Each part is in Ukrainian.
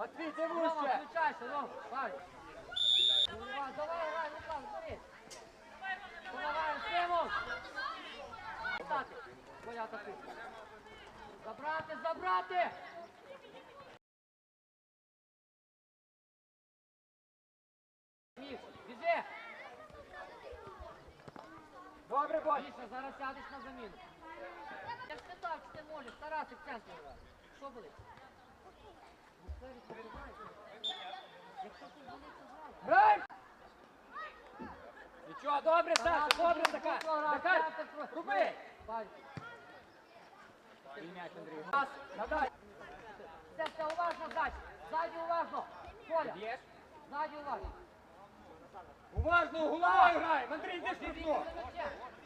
Матвій, ти вище. включайся, Рома, Валь. Давай, давай, грай, Лука, бери. Симон. Стати. Атакує. Забрати, забрати. Міш, біжи. Добре, бой. Міша, зараз сядеш на заміну. Я ж питав, чи ти можеш, Тарасик в центрі. Що болить? Ну. Якщо ти болить, то грай. Грай! Нічого, добре, Саша, добре, Захар. Захар, руби. Валь. Андрій. Раз. Надай. Все, все, уважно, ззаді. Ззаді уважно. Коля, ззаді уважно. Уважно, головою грай. Андрій, йди в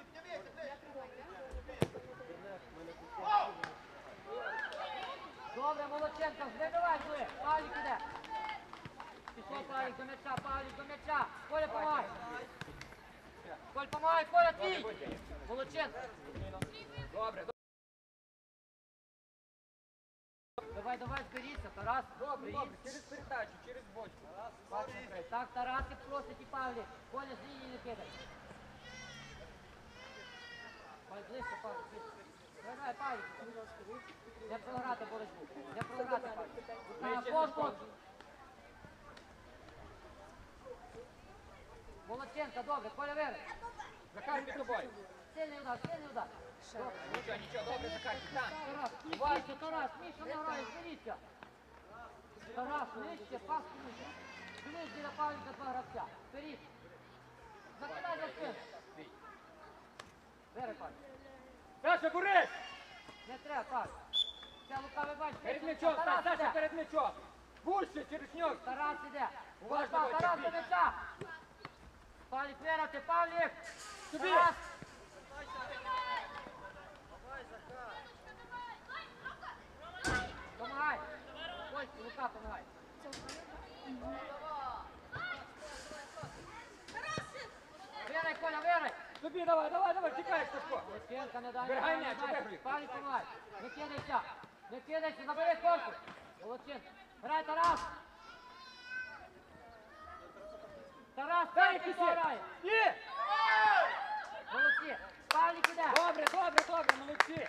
Добре, Молодченко, вибивай туди. Павлік іде. Пішов Павлік до м'яча, Павлік до м'яча. Коля, помагай. Коль, помагай, Коля, твій. Молодченко. Добре, Давай, давай, зберіться, Тарас. добре, добре. Через передачу, через бочку. Так, Тарасик просить і Павлік. Коля, з лінії не кидай. Павлік, ближче, Павлік, ближче. Не програти боротьбу. Не програти. Сашко. Молодченко, добре, Коля вири. Захар, під тобою. Сильний удар, сильний удар. Добре. Нічого, нічого, добре, Захар. Тарас, нижче, Тарас, Міша не грає, зберіться. Тарас, нижче, пас нижче. Дивись, біля Павліка два гравця. Вперед. Закидай за спину. Бери, Павлік. Саша, Борис! Не треба, Павлік. Це лукавий бач. Перед м'ячом, Тарас Саша, перед м'ячом. Вуще, через нього. Тарас іде. Уважно, Тарас, Тарас до м'яча. Павлік, вирати, Павлік. Тобі. Тарас. Помагай. Ой, Лука, помагай. Вирай, Коля, вирай. Тобі, давай, давай, давай, чекай, Сашко. Личенка не дай. Зберігай не м'яч, обігруй. Павлік, помагай. Не кидайся. Не кидайся, забери корпус. Молодченко. Грай, Тарас. Тарас, Дай центр пісі. грає. Молодці. Павлік іде. Добре, добре, добре, молодці.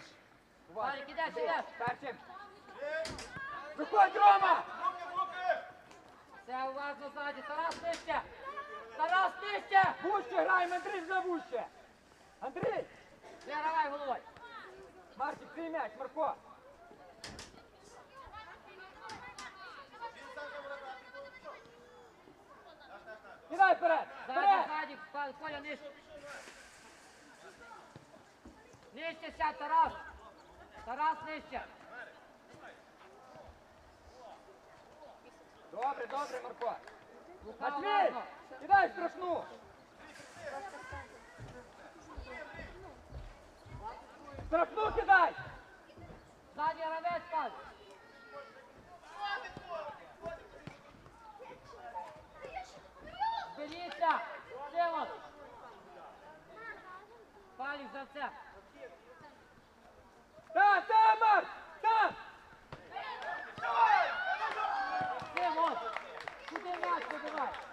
Павлік іде, іде. Першим. Виходь, Рома! Все, уважно ззаді. Тарас нижче. Тарас нижче. Вуще граємо, Андрій вже вуще. Андрій! Вигравай головою. Марчик, твій м'яч, Марко. Кидай вперед! Ззаді, Вперед! ззаді. Па- Коля нижче. Нижче сядь, Тарас. Тарас нижче. Добре, добре, Марко. Лука Матвій! Кидай страшну! Страшну кидай! Ззаді гравець, Павлік. Беріться. Симон. Павлік за це. Там, там, Марк! Там! Симон. Куди м'яч вибивай?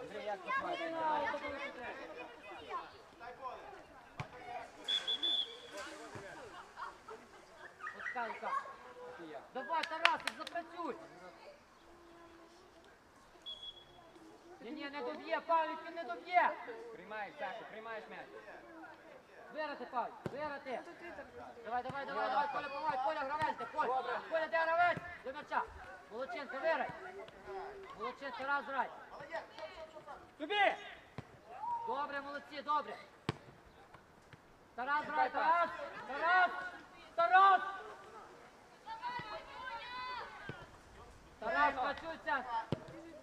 Андрій, як. Пускай. Давай, Тарасик, запрацюй. Ні, ні, не доб'є, Павлік, він не доб'є. Приймаєш, Саша, приймаєш м'яч. Вирати, Павлік, вирати. Давай, давай, давай, давай, Коля, помагай, Коля, гравець, Коля. Коля, де гравець? До м'яча. Волоченко, вирай! Волоченко, раз, грай! Люби! Добре, молодці, добре! Тарас, грай, Тарас! Тарас! Тарас! Тарас, хочу центр!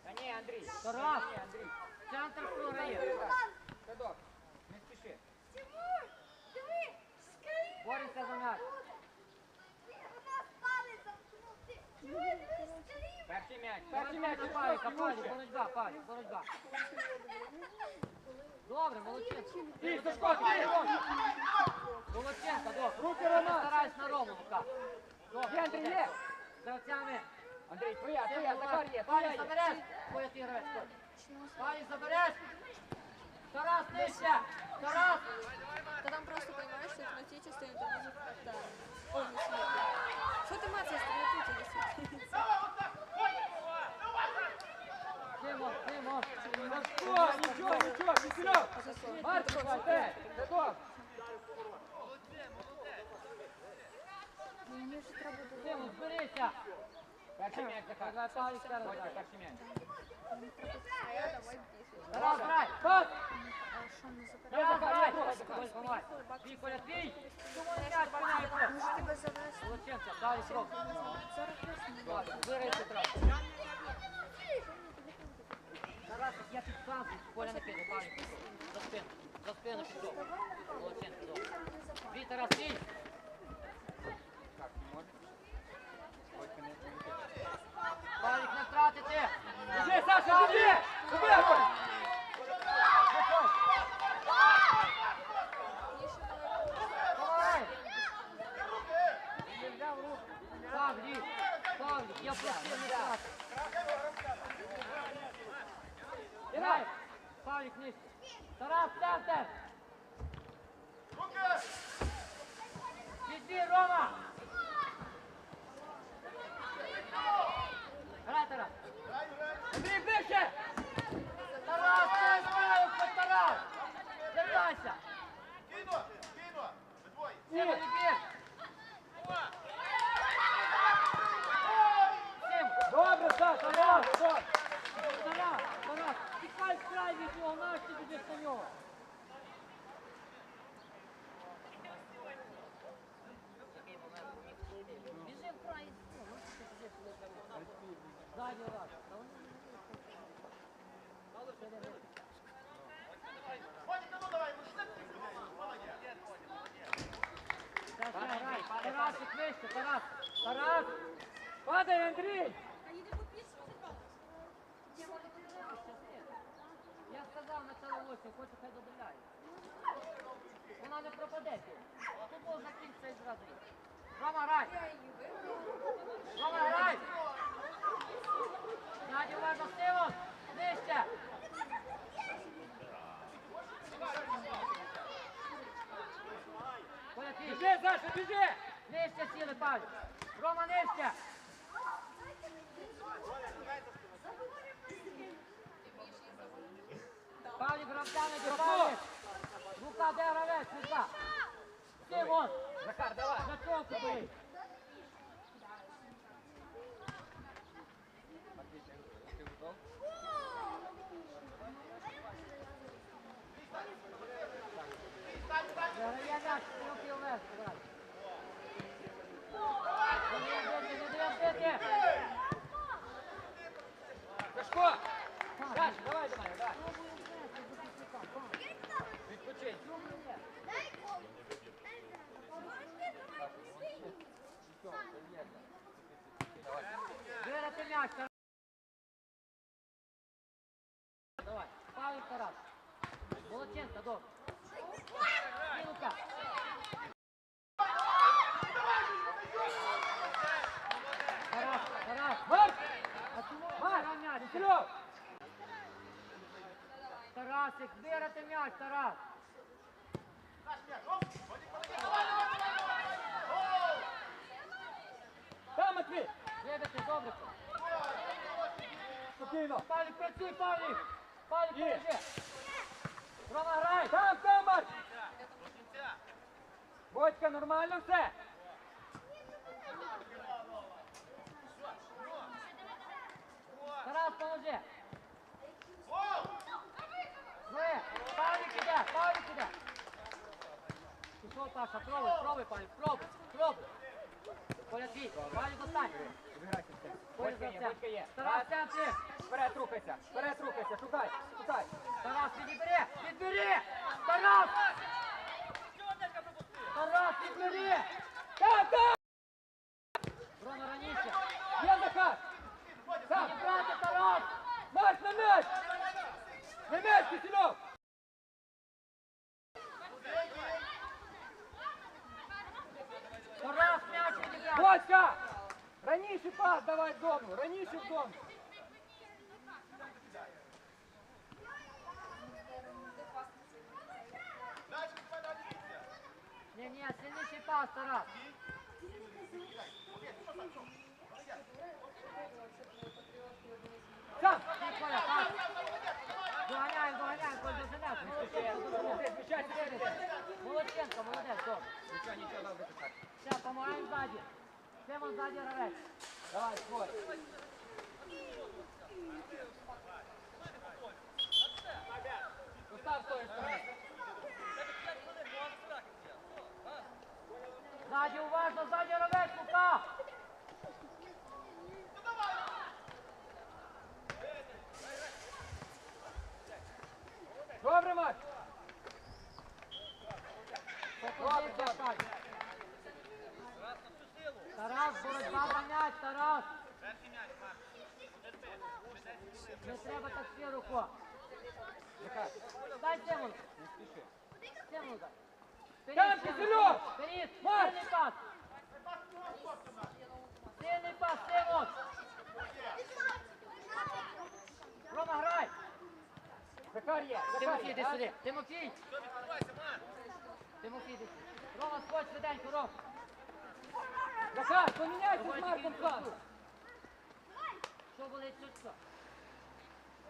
Та ні, Андрій! Тарас! Центр програє! Федор, не спіши! Тимур! Диви! Скоріше! Борися за м'яч! Він у нас палець замкнув! Чуєш? Перший м'яч, Павлік, Павлік, Павлік, Павлік. боротьба, Павлік, боротьба. Добре, молодчинка. Ти, Сашко, ти, Молодчинка, добре. Руки, Роман. Старайся на Рому, Лука. Є, Андрій, молодець. є. З гравцями. Андрій, твоя, твоя, Захар є, твоя Павлік, є. забереш. Твоя ти гравець. Павлік, забереш. Тарас, нижче. Тарас. Захар. Коль, помагай. Твій, Коля, твій. Чому не м'яч, помагай, Коля. Может тебя завести? Молодчинка, далі крок. 48 Давай, зберися, Тарас. Тарас, я під сам, Коля не піде, Павлік пішов. За спину, за спину пішов. Молодчинка, добре. Твій, Тарас, твій. Так, не може. Бодька не Павлік, не втратити. Біжи, Саша, біжи! Убегай! Давай. Павлік, Павлік, я просив не втратити. Грай. Павлік, нижче. Тарас, центр. Відбір, Рома. Грай, Тарас. Андрій, ближче! Тарас, ти знаю, хто Тарас. Вертайся. Сіма, відбір. Сім. Добре, Саша, Тарас, добре. Тарас, Тарас, тікай в край від нього, нащо ти біжиш на нього? Біжи в край, ну, ну, ти біжиш, коли там. Задній раз. Та вони не біжать. Ще не вийде. Та ще грай. Тарасик вище, Тарас. Тарас. Падай, Андрій! Я сказав на цілу осінь, хочу хай доділяє. Вона не пропаде. Футбол закінчиться і зразу. Рома, грай! Рома, грай! Надя, уважно, Стивон! Нижче! Біжи, Саша, біжи! Нижче сіли, Павлік! Рома, нижче! Павлік, гравцями до Павлік! Лука, де гравець? Лука! Симон! Захар, давай! На чого купив? Ти готов? Я м'яч, трохи вверх, грай. Не даємо бити! Сашко! Саш, давай до мене, давай! Давай, Павлік Тарас. Молодченко, добре. Тарас, Тарас. Грав м'яч? Васильов! Тарасик, виграти м'яч, Тарас. Там, Матвій! Вибити, добре. Спокійно! Павлік, працюй, Павлік. Павлік, поможи. Рома, грай. Там, Марк! Бодька, нормально все? Тарас, поможи. Зоя, Павлік іде, Павлік іде. Паша, пробуй, пробуй, Павлік, пробуй, пробуй. Коля твій, Павлік достань. Обіграйся все. Коля за це. Тарас, в центрі. Вперед рухайся, вперед рухайся, шукай, шукай. Тарас, відбери, підбери. Тарас. Тарас, відбери. Так, так! Рома раніше. Є Захар! Сам! Підібрав. Васька! Раніше пас давай зону, раніше зону. Ні, ні, сильніший пас, Тарас. Сам! Доганяємо, доганяємо, Коль, доженеш. Молодченко, молодець, добре. Все, помагаємо ззаді. Симон ззаді гравець. Давай, скорь. Постав тої сторони. Ззаді уважно, ззаді гравець, Лука. Добре, Макс. Попозиція стань. Тарас, боротьба м'яч, Тарас. Не треба так широко. Захар, Дай спіши. Симон дай. Там, Вперед, Киселев! Сильний пас. Сильний пас, Симон. Рома, грай. Захар Тимофій, а? сюди. Тимофій. Тимофій, іди сюди. Рома, сходь швиденько, Ром. Захар, поміняйся з Марком тут. Що болить що?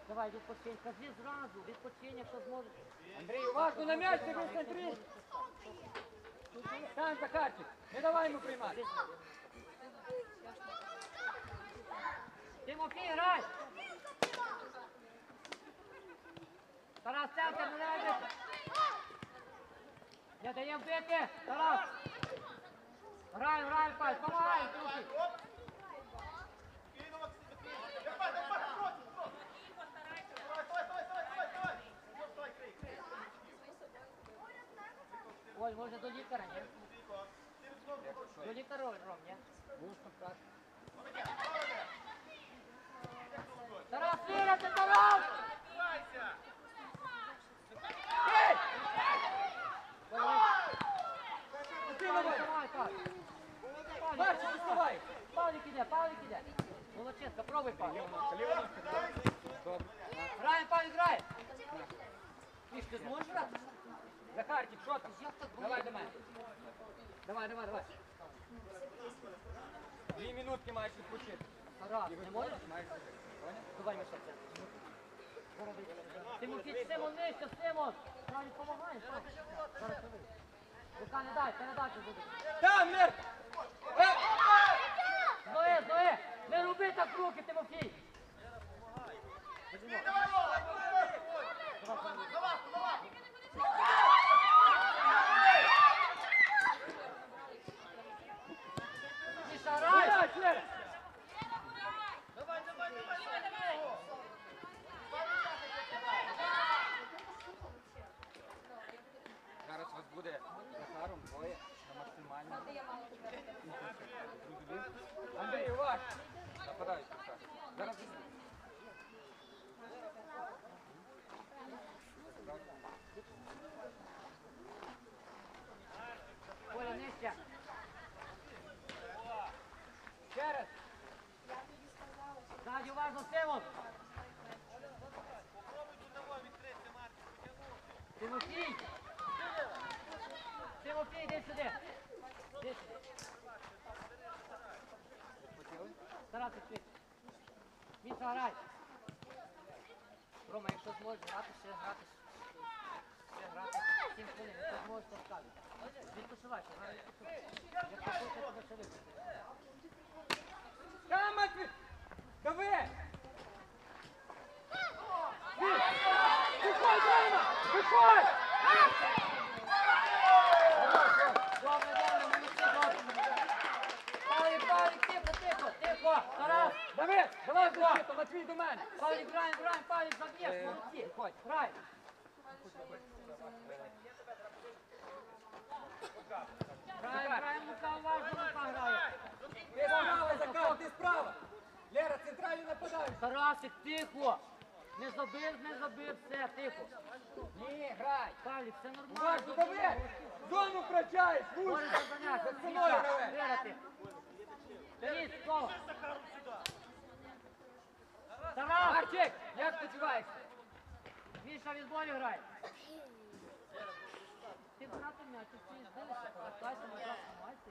Давай, відпочинь. Кажи зразу, відпочинь, якщо зможеш. Андрій, уважно на м'яч, ти концентруй. Там, Захарчик, не давай йому приймати. Тимофій, грай! Тарас, центр, не найдеться. Не даємо бити, Тарас. Граємо, пай, помагаємо, Тимофій. Оль, може до лікаря, ні? До лікаря, Ром, ні? Густо, так. Тарас, вірити, Тарас! Ей! Давай, Ти давай. давай, Павлік. Павлік, Марчик, давай. доставай. Павлік іде, Павлік іде. Молодчинка, пробуй. Добре. Граємо, Павлік, грає. Ти ти зможеш грати? Захарчик, що там? Як так Давай до мене. Давай, давай, давай. Дві минутки маєш відпочити. Тарас, не можеш? Давай, Миша. Тимофій, Симон, нижче, Симон. Правильно, помагай, Павлік. Зараз це вийде. Рука не дай, передачу буде. Там, Мир! Е! Зоe, Зоe, не роби так руки, Тимофій. Міша, грай! Грай, Мир! Зараз вас буде з Захаром двоє на максимальному. Зрозумів? Андрій, уваж! Нападають Захар. Зараз буде. Коля, нижче. Ще раз. Ззаді уважно, Симон. Тимофій. Тимофій, іди сюди. Іди сюди. Хотіли? Тарасик. Міша, грай. Рома, якщо зможеш грати, ще грати. Ще грати 7 хвилин, якщо зможеш, то скажеш. Відпочивай, ще грай. Якщо хочеш, то ще випустити. Там, Матвій! Дави! Виходь, Рома! Виходь! Добре, добре, молодці, добре. Павлік, Павлік, тихо, тихо, тихо. Тарас, Давид, давай защиту, Матвій до мене. Павлік, граємо, граємо, Павлік, заб'єш, молодці. Виходь. Грай. Граємо, граємо, Лука, уважно, Лука грає. Ти справа, Захар, ти справа. Лера, центральний нападаєш. Тарасик, тихо. Не забив, не забив, все, тихо. Ні, грай. Павлік, все нормально. Уважно, Давид! Зону втрачаєш, Борис вужик! Забаняк, За спиною гравець. Вирати. Стоїть, слово. Тарас! Марчик, як почуваєшся? Міша відборі грає. Ти брати м'яч, ти стоїш, дивишся, повертайся на красну масі.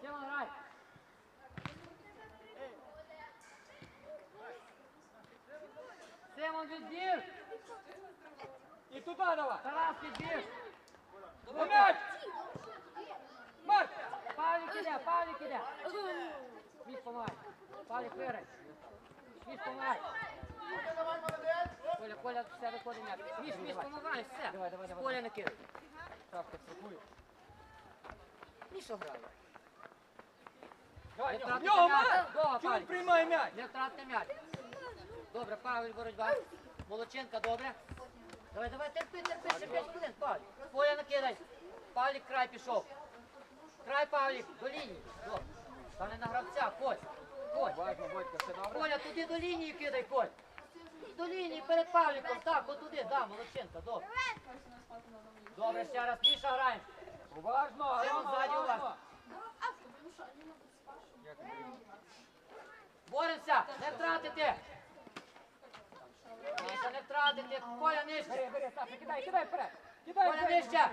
Сіма грай. Симон відбір. І туди давай. Тарас відбір. На м'яч. Марк. Павлік іде, Павлік іде. Міш помагай. Павлік виграй. Міш помагай. Коля, Коля, все виходить. Міш, Міш, помагай, все. Давай, давай, давай. Коля не кидай. Шапка страхує. Міша грає. Давай, нього. Чому він приймає м'яч? Не втратити м'яч. Добре, Павлік, боротьба. Молодченка, добре. Давай, давай, терпи, терпи, ще 5 хвилин, Павлік. Коля накидай. Павлік край пішов. Край, Павлік, до лінії. Добре. Та не на гравця, Коль. Коль. Важно, Бодька, все добре? Коля, туди до лінії кидай, Коль. До лінії перед Павліком, так, от туди, да, молодченка, добре. Добре, ще раз, Міша граємо. Уважно, он уважно, ззаді у вас. уважно. Боремося, не втратити. Міша, не втратити. Коля нижче. Бери, бери, Саша, кидай, кидай вперед. Кидай Коля вперед. нижче.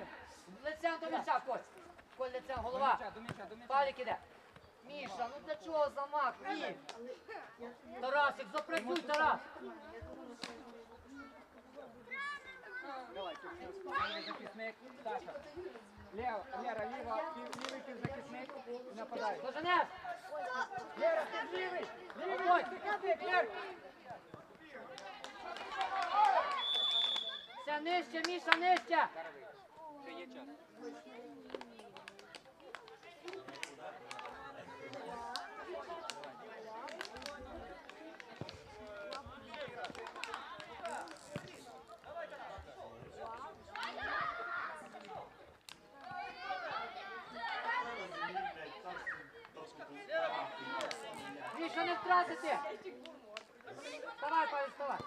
Лицем до м'яча, Коль. Коль лицем, До голова. м'яча, до м'яча, до м'яча. Павлік іде. Міша, ну для чого замах? Ні. Тарасик, запрацюй, Тарас. Давай, захисник, Саша. Лера, ліва, лів- лівий півзахисник, нападай. Доженеш. Лера, ти лівий, лівий захисник, Лер. Ще нижче, Міша, нижче. Ще є час. Міша, не втратите. Давай, Павел, вставай.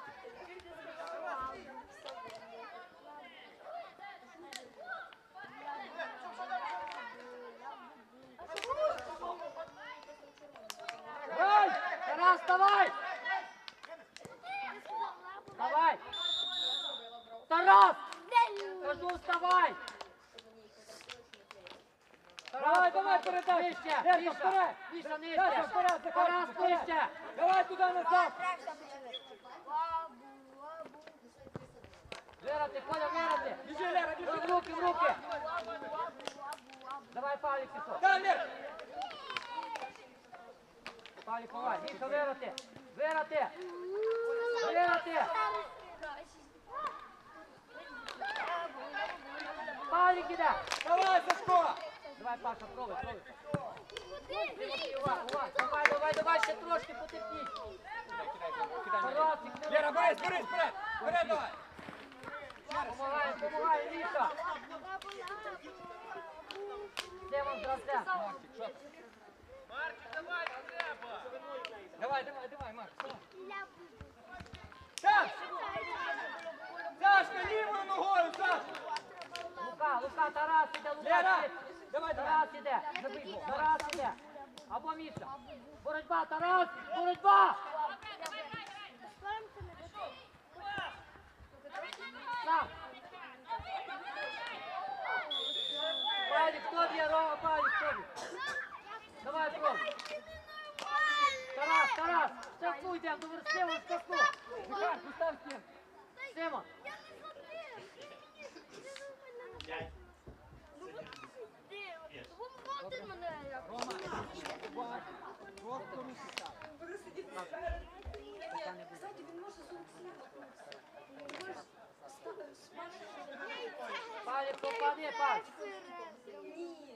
Грай! Тарас, вставай! Вставай! Тарас! Кажу, вставай! Давай, давай, передай. Нижче! Міша! Міша, нижче! Тарас, нижче! Давай туди назад. Вирати, Коля, вирати! Біжи, Лера, біжи. В руки, в руки! Давай, Павлік, пішов! Да, Лер. Павлік, ховай! Міша, вирати! Вирати! Вирати! Павлік іде! Давай, Сашко. Давай, Паша, пробуй, пробуй. Давай, давай, давай, ще трошки потерпіть. Лера, борись, борись, вперед. Вперед давай. Помагає, помагає, Міша. Де вам гравця? Марчик, що? Давай, давай, давай, Марк. Так! Сашка, лівою ногою, Саш! Лука, Лука, Тарас іде, Лука. Лера! Давай. Тарас іде. Тарас іде. Або Міша. Боротьба, Тарас, боротьба! Павлік, хто б'є, Рома, Павлік, хто б'є? Давай, пробуй. Тарас, Тарас, штрафуй, йдемо, до верстиву, штрафу. Захар, постав стін. Симон, Рома, два, двох порушив став. Павлік, попади, Павлік.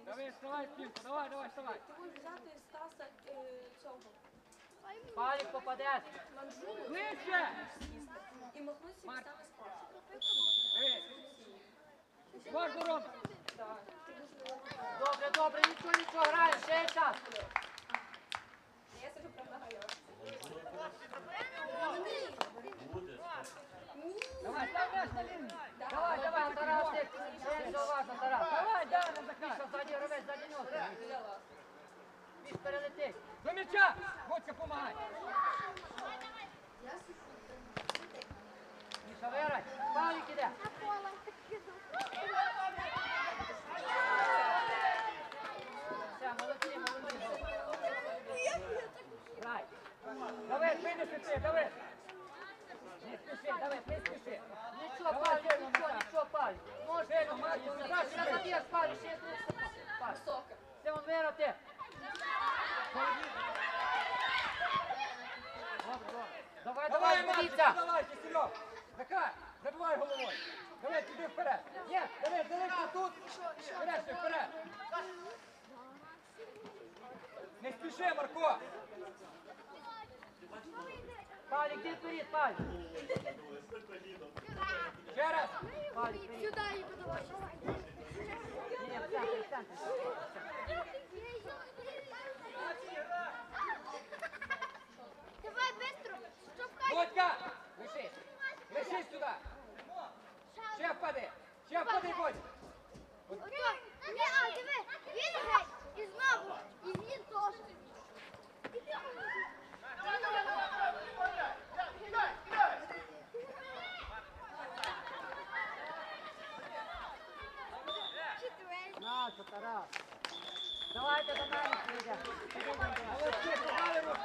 Давай, давай, давай, вставай. Ти можеш Стаса е, цього Павлік, попадеш. манжуру Ближче! і махнути всім. Стаса Спаса. Дивись. Важно, Рома. Добре, добре, нічого, нічого, грає, ще є час. Давай, давай, давай, давай, Тарас, ти, ти, уважно, Тарас. Давай, давай, не закінчив, ззаді ревець, ззаді нього. Між перелетить. До м'яча, Готька, помагай. Міша, виграй, Павлік іде. На поле. Не Марко! Павлік, йди вперед, Павлік. Ще раз! Павлік, вперед. Сюда и подавай. Ні, в центр, в центр. Давай быстро. Водька! Лишись! Лишись сюди! Ще впади! Ще впади, Водь! Не, а, диви, він геть, і знову, і він теж. Наша, Тарас. Давайте до мене прийде. Молодці, погали руку!